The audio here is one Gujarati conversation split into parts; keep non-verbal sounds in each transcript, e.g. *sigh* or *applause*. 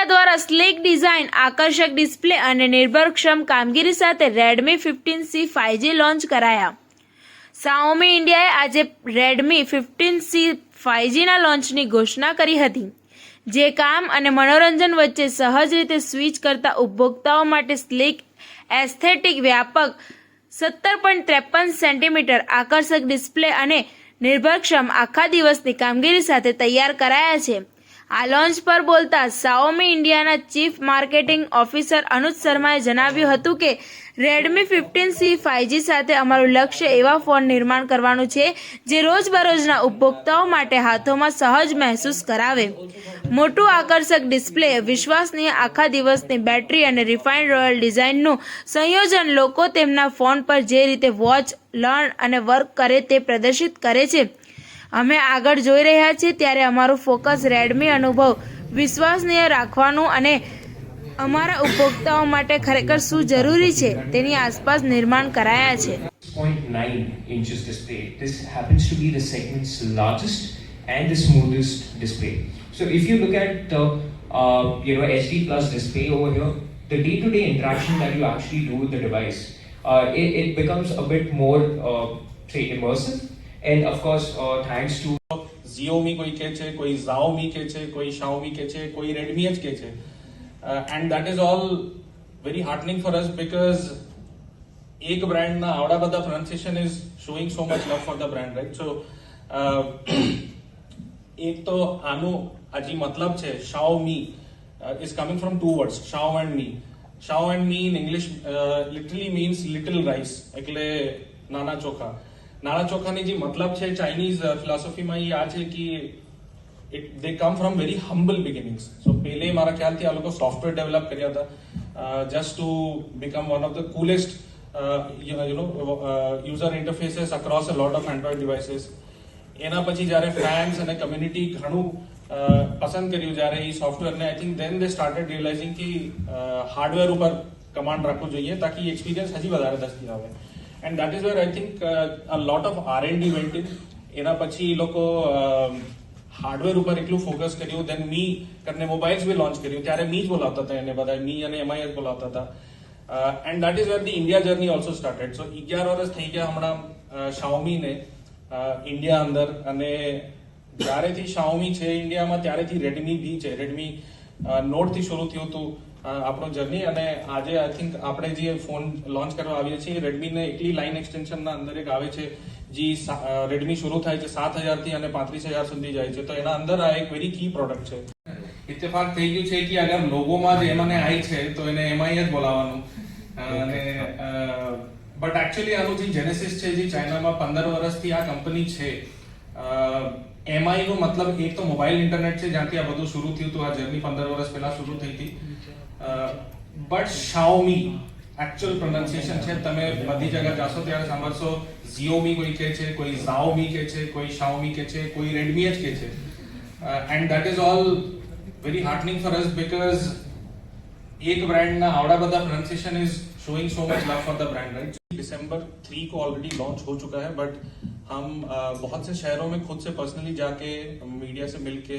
ઇન્ડિયા દ્વારા સ્લીક ડિઝાઇન, આકર્ષક ડિસ્પ્લે અને નિર્ભરક્ષમ કામગીરી સાથે Redmi fifteen C five G launch કરાયા. સાઓમી ઇન્ડિયાએ આજે રેડમી ફિફ્ટીન સી ફાઇવજીના લોન્ચની ઘોષણા કરી હતી, જે કામ અને મનોરંજન વચ્ચે સહજ રીતે સ્વિચ કરતા ઉપભોક્તાઓ માટે સ્લીક એસ્થેટિક વ્યાપક સત્તર પોઈન્ટ ત્રેપન સેન્ટીમીટર આકર્ષક ડિસ્પ્લે અને નિર્ભરક્ષમ આખા દિવસની કામગીરી સાથે તૈયાર કરાયા છે. આ લોન્ચ પર બોલતા સાઓમી ઇન્ડિયાના ચીફ માર્કેટિંગ ઓફિસર અનુજ શર્માએ જણાવ્યું હતું કે રેડમી ફિફ્ટીન સી ફાઇવજી સાથે અમારું લક્ષ્ય એવા ફોન નિર્માણ કરવાનું છે જે રોજબરોજના ઉપભોક્તાઓ માટે હાથોમાં સહજ મહેસૂસ કરાવે. મોટું આકર્ષક ડિસ્પ્લે, વિશ્વસનીય આખા દિવસની બેટરી અને રિફાઇન્ડ રોયલ ડિઝાઇનનું સંયોજન લોકો તેમના ફોન પર જે રીતે વોચ લર્ન અને વર્ક કરે તે પ્રદર્શિત કરે છે. અમે આગળ જોઈ રહ્યા છીએ ત્યારે અમારું ફોકસ રેડમી અનુભવ વિશ્વસનીય રાખવાનું અને અમારા ઉપભોક્તાઓ માટે ખરેખર શું જરૂરી છે તેની આસપાસ નિર્માણ કરાયા છે 6.9 inches display. This happens to be the segment's largest and the smoothest display. So if you look at the uh, you know HD plus display over here, the day-to-day interaction that you actually do with the device, uh, it, it becomes a bit more uh, say immersive. And of course thanks to Xiaomi કોઈ કે છે કોઈ ઝાઓમી કે છે કોઈ શાઓમી કે છે કોઈ રેડમી જ કે છે and that is all very heartening for us because એક બ્રાન્ડના આવડા બધા pronunciation is showing so much love for the brand right so એક તો આનું આ જે મતલબ છે Xiaomi is coming from two words Xiao and Mi Xiao and Mi in English literally means little rice એટલે નાના ચોખા નાના ચોખાની જે મતલબ છે ચાઇનીઝ ફિલોસોફીમાં એ આ છે કે it they come from very humble beginnings so પહેલે મારા ખ્યાલથી આ લોકો સોફ્ટવેર ડેવલપ કર્યા હતા. Just to become one of the coolest you know user interfaces across a lot of Android devices એના પછી જ્યારે ફેન્સ અને કમ્યુનિટી ઘણું પસંદ કર્યું, જ્યારે એ સોફ્ટવેરને I think then they started realising કે હાર્ડવેર ઉપર કમાન્ડ રાખવું જોઈએ, તાકી એક્સપિરિયન્સ હજી વધારે દસતી આવે. And that is where I think a lot of R and D went એના પછી એ લોકો હાર્ડવેર ઉપર એટલું ફોકસ કર્યું. દેન મી કરીને મોબાઈલ્સ બી લોન્ચ કર્યું. ત્યારે મી જ બોલાવતા હતા એને બધા. મી અને એમઆઈ જ બોલાવતા હતા. And that is where the India journey also started so અગિયાર વર્ષ થઈ ગયા હમણાં શાઓમીને ઇન્ડિયા અંદર. અને જ્યારેથી શાઓમી છે ઇન્ડિયામાં ત્યારેથી રેડમી બી છે. રેડમી નોટથી શરૂ થયું હતું. આપણો જર્ની અને આજે આઈ થિંક આપણે જે ફોન લોન્ચ કરવા આવીએ છીએ રેડમી ને એકલી લાઇન એક્સટેન્શનના અંદર એક આવે છે, જે રેડમી શરૂ થાય છે સાતથી અને પાંત્રીસ હજાર સુધી જાય છે. તો એના અંદર આ એક વેરી કી પ્રોડક્ટ છે. ઇત્તેફાક થઈ ગયું છે કે અગર લોગોમાં જ એમને આઈ છે, તો એને એમઆઈ જ બોલાવવાનું. અને બટ એકચ્યુઅલી આનું જે જેનેસિસ છે, જે ચાઇનામાં પંદર વર્ષથી આ કંપની છે એમઆઈ નો મતલબ એક તો મોબાઈલ ઇન્ટરનેટ છે જ્યાંથી આ બધું શરૂ થયું હતું આ જર્ની પંદર વર્ષ પહેલા શરૂ થઈ હતી બટ શાઓમી એકચ્યુઅલ પ્રોનાઉન્સિએશન છે તમે બધી જગ્યા જાશો ત્યારે સાંભળશો ઝીઓમી કોઈ કહે છે કોઈ ઝાઓમી કહે છે કોઈ શાઓમી કહે છે કોઈ રેડમી જ કહે છે and that is all very heartening for us because एक ब्रांड ना आवड़ा बदा pronunciation is showing so much love for the brand right December three को ऑलरेडी लॉन्च हो चुका है बट हम बहुत से शहरों में खुद से पर्सनली जाके मीडिया से मिलके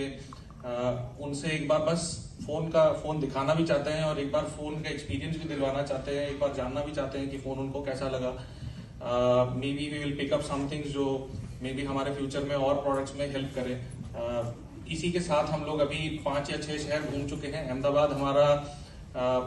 अ, उनसे एक बार बस फ़ोन का फ़ोन दिखाना भी चाहते हैं और एक बार फ़ोन का एक्सपीरियंस भी दिलवाना चाहते हैं एक बार जानना भी चाहते हैं कि फ़ोन उनको कैसा लगा। Maybe we will pick up something जो मे बी हमारे फ्यूचर में और प्रोडक्ट्स में हेल्प करे। इसी के साथ हम लोग अभी पाँच या छह शहर घूम चुके हैं। अहमदाबाद हमारा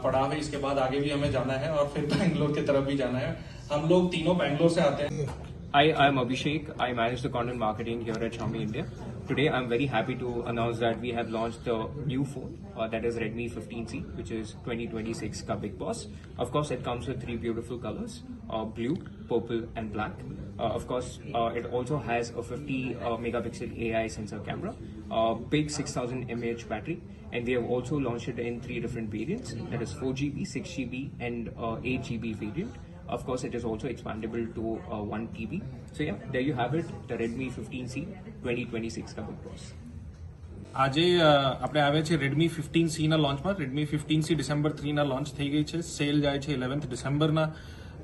पड़ाव है इसके बाद आगे भी हमें जाना है और फिर *laughs* बैंगलोर की तरफ़ भी जाना है। हम लोग तीनों बैंगलोर से आते हैं। Hi, I'm Abhishek. I manage the content marketing here at Xiaomi India. Today, I'm very happy to announce that we have launched the new phone, uh, that is Redmi 15C, which is 2026 ka Big Boss. Of course, it comes with three beautiful colors: uh, blue, purple, and black. Uh, of course, uh, it also has a 50 uh, megapixel AI sensor camera, uh, big 6000 mAh battery, and we have also launched it in three different variants. That is 4GB, 6GB, and uh, 8GB variant. Of course, it is also expandable to uh, 1 TB. So yeah, there you have it, the Redmi 15C 2026 का Big Boss. આજે અ, આપણે આવે છે રેડમી ફિફ્ટીન સી ના લોન્ચમાં Redmi fifteen C December three ના લોન્ચ થઈ ગઈ છે સેલ જાય છે ઇલેવન્થ ડિસેમ્બરના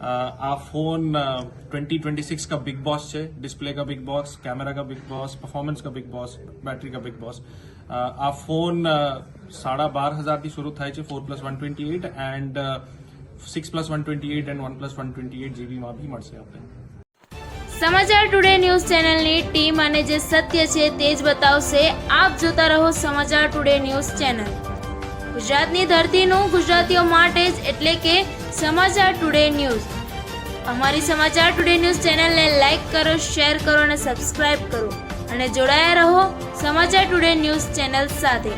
આ ફોન ट्वेंटी ट्वेंटी सिक्स का बिग बॉस છે डिस्प्ले का बिग बॉस कैमरा का बिग बॉस परफॉर्मेंस का बिग बॉस बैटरी का बिग बॉस આ ફોન સાડા બાર હજારથી શરૂ થાય છે four plus one twenty eight and six plus one twenty eight and one plus one twenty eight જીબીમાં બી મળશે આપણે સમાચાર ટુડે ન્યૂઝ ચેનલની ટીમ અને જે સત્ય છે તે જ બતાવશે. આપ જોતા રહો સમાચાર ટુડે ન્યૂઝ ચેનલ ગુજરાતની ધરતીનું ગુજરાતીઓ માટે જ એટલે કે સમાચાર ટુડે ન્યૂઝ અમારી સમાચાર ટુડે ન્યૂઝ ચેનલને લાઇક કરો શેર કરો અને સબસ્ક્રાઇબ કરો. અને જોડાયા રહો સમાચાર ટુડે ન્યૂઝ ચેનલ સાથે.